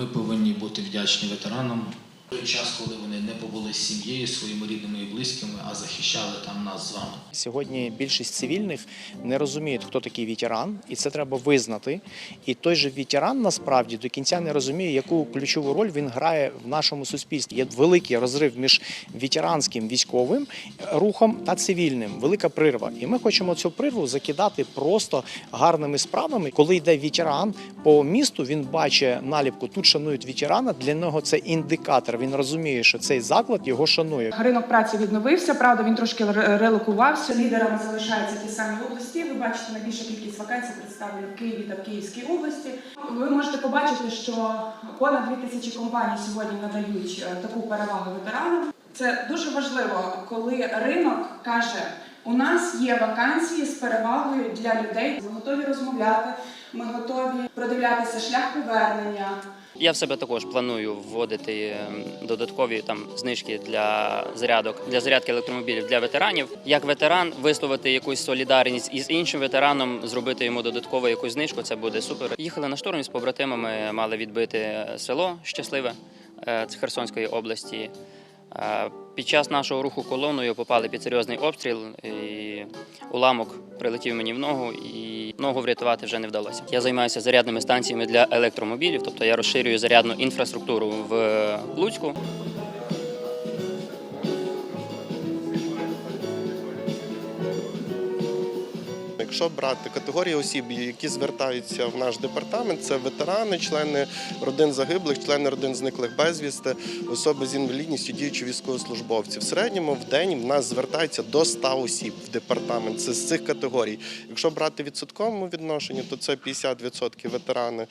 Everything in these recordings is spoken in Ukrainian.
Ми повинні бути вдячні ветеранам. Той час, коли вони не побули з сім'єю, своїми рідними і близькими, а захищали там нас з вами. Сьогодні більшість цивільних не розуміють, хто такий ветеран, і це треба визнати. І той же ветеран насправді до кінця не розуміє, яку ключову роль він грає в нашому суспільстві. Є великий розрив між ветеранським військовим рухом та цивільним, велика прирва. І ми хочемо цю прирву закидати просто гарними справами. Коли йде ветеран по місту, він бачить наліпку тут шанують ветерана. Для нього це індикатор. Він розуміє, що цей заклад його шанує. Ринок праці відновився. Правда, він трошки релокувався. Лідерами залишаються ті самі області. Ви бачите, найбільша кількість вакансій представлені в Києві та в Київській області. Ви можете побачити, що понад 2 тисячі компаній сьогодні надають е, таку перевагу ветеранам. Це дуже важливо, коли ринок каже. У нас є вакансії з перевагою для людей. Ми готові розмовляти, ми готові продивлятися шлях повернення. Я в себе також планую вводити ем, додаткові там знижки для зарядок для зарядки електромобілів для ветеранів. Як ветеран висловити якусь солідарність із іншим ветераном, зробити йому додатково якусь знижку. Це буде супер. Їхали на штурм з побратимами, мали відбити село щасливе е, з Херсонської області. Е, Під час нашого руху колоною попали під серйозний обстріл, і уламок прилетів мені в ногу, і ногу врятувати вже не вдалося. Я займаюся зарядними станціями для електромобілів, тобто я розширюю зарядну інфраструктуру в Луцьку. Якщо брати категорії осіб, які звертаються в наш департамент, це ветерани, члени родин загиблих, члени родин зниклих безвісти, особи з інвалідністю, діючі військовослужбовці. В середньому в день в нас звертається до 100 осіб в департамент. Це з цих категорій. Якщо брати відсотковому відношенні, то це 50% ветерани,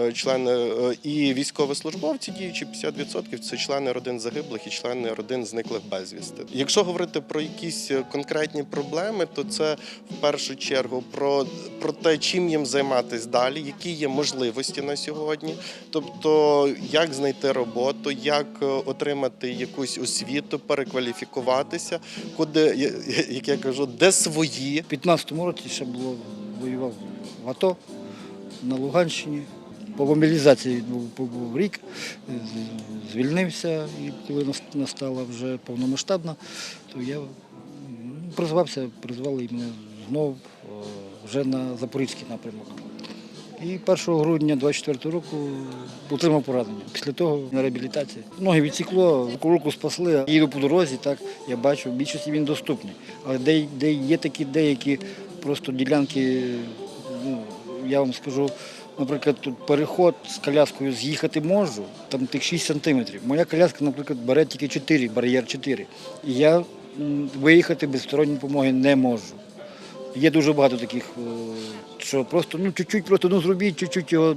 е, члени е, і військовослужбовці, діючі 50% це члени родин загиблих і члени родин зниклих безвісти. Якщо говорити про якісь е, конкретні проблеми, то це в першу чергу про, про те, чим їм займатися далі, які є можливості на сьогодні, тобто як знайти роботу, як е, отримати якусь освіту, перекваліфікуватися, куди як я кажу, де свої. У 15-му році ще було воював в АТО на Луганщині. По мобілізації був, рік, звільнився, і коли нас- настала вже повномасштабна, то я призвався, призвали мене знову е, вже на Запорізький напрямок. І 1 грудня 24 року отримав поранення. Після того на реабілітації. Ноги відсікло, руку спасли. Їду по дорозі, так я бачу, в більшості він доступний. Але де, де є такі деякі просто ділянки, ну, я вам скажу, наприклад, тут переход з коляскою з'їхати можу, там тих 6 сантиметрів. Моя коляска, наприклад, бере тільки 4, бар'єр 4. І я виїхати без сторонньої допомоги не можу. Є дуже багато таких, е, що просто ну чуть-чуть просто ну зробіть, чуть-чуть його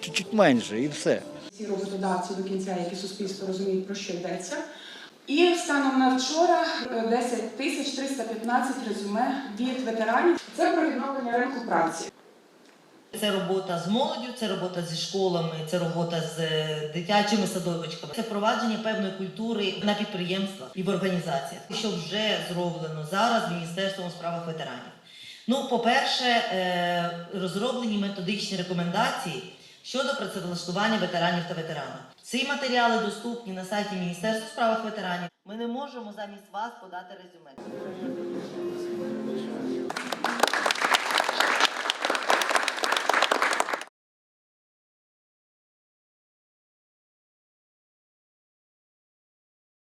чуть-чуть менше і все. Ці роботодавці до кінця, які суспільство розуміють, про що йдеться. І станом на вчора е, 10 тисяч 315 резюме від ветеранів. Це про відновлення ринку праці. Це робота з молоддю, це робота зі школами, це робота з е, дитячими садочками, це впровадження певної культури на підприємствах і в організаціях, що вже зроблено зараз Міністерством у справах ветеранів. Ну, по-перше, е, розроблені методичні рекомендації щодо працевлаштування ветеранів та ветеранок. Ці матеріали доступні на сайті Міністерства у справах ветеранів. Ми не можемо замість вас подати резюме.